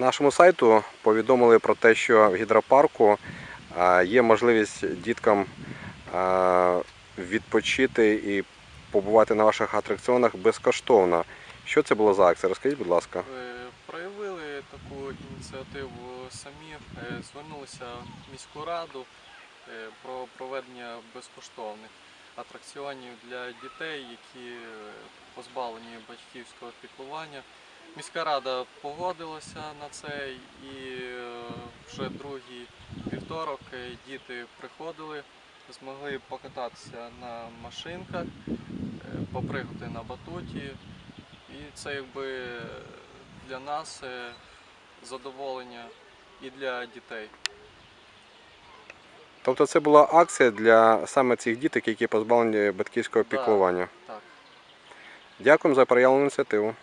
Нашому сайту повідомили про те, що в гідропарку е, є можливість діткам е, відпочити і побувати на ваших атракціонах безкоштовно. Що це було за акція? Розкажіть, будь ласка. Е, Проявили таку ініціативу самі, звернулися в міську раду про проведення безкоштовних атракціонів для дітей, які позбавлені батьківського піклування. Міська рада погодилася на це і е, вже другий вівторок е, діти приходили, змогли покататися на машинках, е, попригати на батуті. І це якби для нас задоволення і для дітей. Тобто це була акція для саме цих діток, які позбавлені батьківського піклування. Так. Дякуємо за проявлену ініціативу.